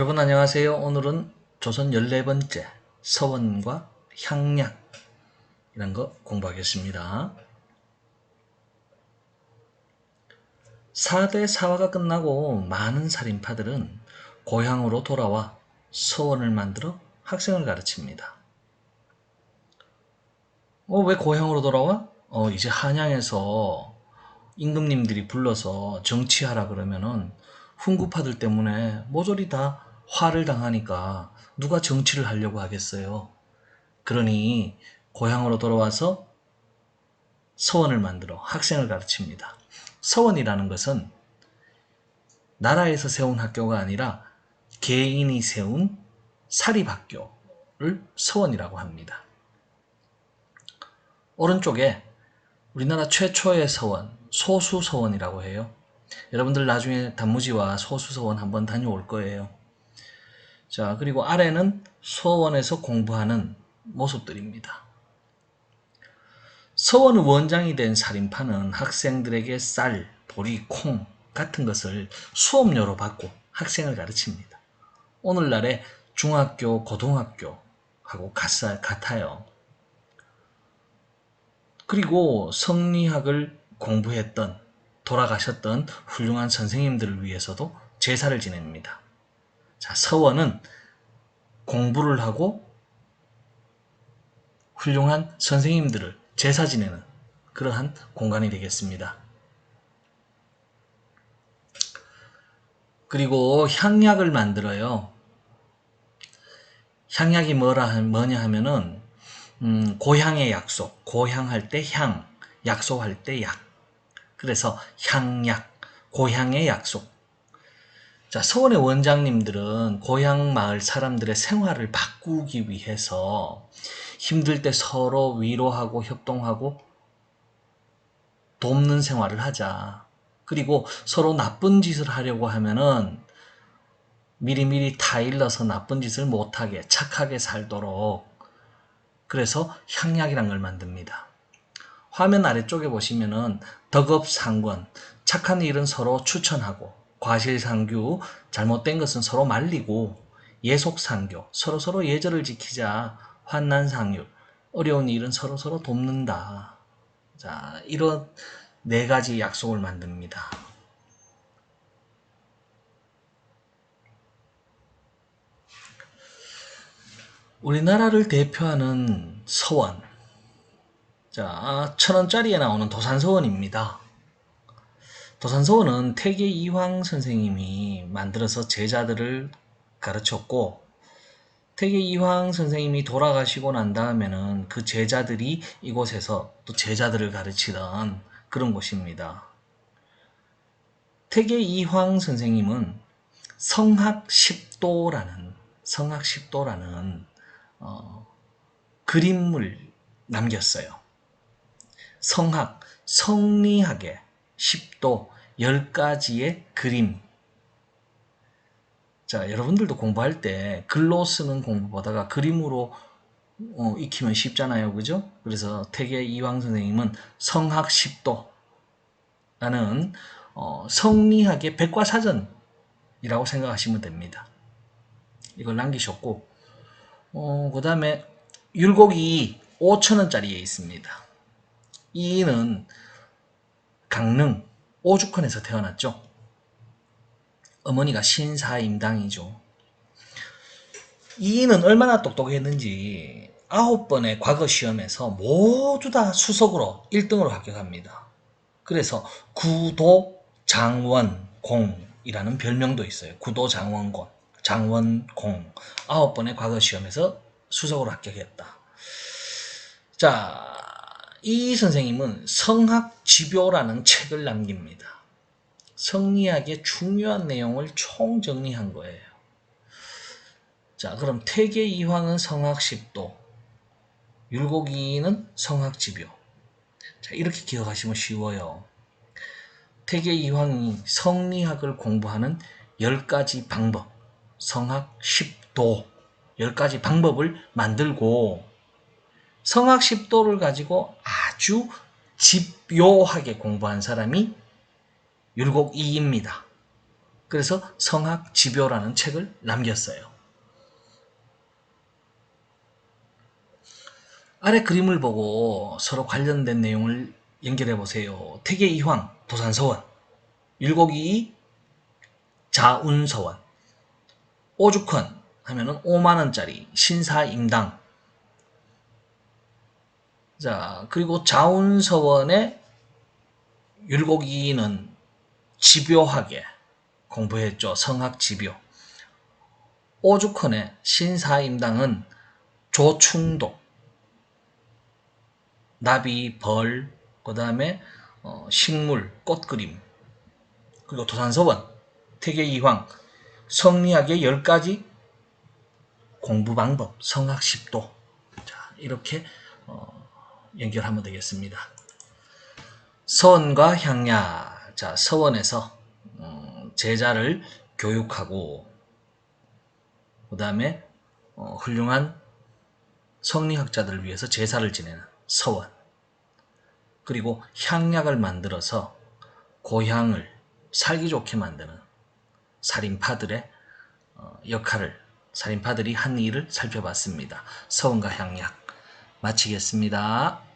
여러분 안녕하세요. 오늘은 조선 14번째 서원과 향약 이런 거 공부하겠습니다. 4대 사화가 끝나고 많은 살인파들은 고향으로 돌아와 서원을 만들어 학생을 가르칩니다. 어, 왜 고향으로 돌아와? 어, 이제 한양에서 임금님들이 불러서 정치하라 그러면은 훈구파들 때문에 모조리 다 화를 당하니까 누가 정치를 하려고 하겠어요. 그러니 고향으로 돌아와서 서원을 만들어 학생을 가르칩니다. 서원이라는 것은 나라에서 세운 학교가 아니라 개인이 세운 사립학교를 서원이라고 합니다. 오른쪽에 우리나라 최초의 서원, 소수서원이라고 해요. 여러분들 나중에 단무지와 소수서원 한번 다녀올 거예요. 자, 그리고 아래는 서원에서 공부하는 모습들입니다. 서원 원장이 된 살인파는 학생들에게 쌀, 보리, 콩 같은 것을 수업료로 받고 학생을 가르칩니다. 오늘날의 중학교, 고등학교하고 같아요. 그리고 성리학을 공부했던 돌아가셨던 훌륭한 선생님들을 위해서도 제사를 지냅니다. 자, 서원은 공부를 하고 훌륭한 선생님들을 제사 지내는 그러한 공간이 되겠습니다. 그리고 향약을 만들어요. 향약이 뭐라 뭐냐 하면은 음, 고향의 약속, 고향할 때 향, 약속할 때 약. 그래서 향약, 고향의 약속. 자, 서원의 원장님들은 고향 마을 사람들의 생활을 바꾸기 위해서 힘들 때 서로 위로하고 협동하고 돕는 생활을 하자. 그리고 서로 나쁜 짓을 하려고 하면은 미리미리 다 일러서 나쁜 짓을 못하게 착하게 살도록 그래서 향약이란 걸 만듭니다. 화면 아래쪽에 보시면은 덕업상권, 착한 일은 서로 추천하고 과실상규, 잘못된 것은 서로 말리고 예속상교, 서로서로 예절을 지키자 환난상률, 어려운 일은 서로서로 돕는다. 자, 이런 네 가지 약속을 만듭니다. 우리나라를 대표하는 서원. 자, 천 원짜리에 나오는 도산서원입니다. 도산서원은 태계 이황 선생님이 만들어서 제자들을 가르쳤고, 태계 이황 선생님이 돌아가시고 난 다음에는 그 제자들이 이곳에서 또 제자들을 가르치던 그런 곳입니다. 태계 이황 선생님은 성학 10도라는 성학 10도라는 어, 그림을 남겼어요. 성학, 성리학의 10도 10가지의 그림. 자, 여러분들도 공부할 때 글로 쓰는 공부보다가 그림으로 어, 익히면 쉽잖아요. 그죠? 그래서 태계 이황 선생님은 성학 10도 라는 어, 성리학의 백과사전이라고 생각하시면 됩니다. 이걸 남기셨고 어, 그 다음에 율곡이 5천원짜리에 있습니다. 이는 강릉 오죽헌에서 태어났죠. 어머니가 신사임당이죠. 이인은 얼마나 똑똑했는지 아홉 번의 과거 시험에서 모두 다 수석으로 1등으로 합격합니다. 그래서 구도 장원공이라는 별명도 있어요. 구도 장원공, 장원공 아홉 번의 과거 시험에서 수석으로 합격했다. 자, 이 선생님은 성학지묘라는 책을 남깁니다. 성리학의 중요한 내용을 총정리한 거예요. 자, 그럼 태계 이황은 성학십도, 율곡이는 성학지묘. 자, 이렇게 기억하시면 쉬워요. 태계 이황이 성리학을 공부하는 10가지 방법, 성학 10도, 10가지 방법을 만들고 성학 10도를 가지고 아주 집요하게 공부한 사람이 율곡 이입니다. 그래서 성학지묘라는 책을 남겼어요. 아래 그림을 보고 서로 관련된 내용을 연결해 보세요. 태계 이황, 도산서원, 율곡이 자운서원, 오죽헌 하면은 5만원짜리 신사임당. 자, 그리고 자운서원의 율곡이는 집요하게 공부했죠. 성학 집요. 오죽헌의 신사임당은 조충독, 나비, 벌, 그 다음에 어, 식물, 꽃 그림, 그리고 도산서원, 태계이황, 성리학의 10가지 공부 방법, 성학 10도. 자, 이렇게 어, 연결하면 되겠습니다. 서원과 향야. 자, 서원에서 음, 제자를 교육하고 그 다음에 어, 훌륭한 성리학자들을 위해서 제사를 지내는 서원. 그리고 향약을 만들어서 고향을 살기 좋게 만드는 살인파들의 어, 역할을 살인파들이 한 일을 살펴봤습니다. 서원과 향약 마치겠습니다.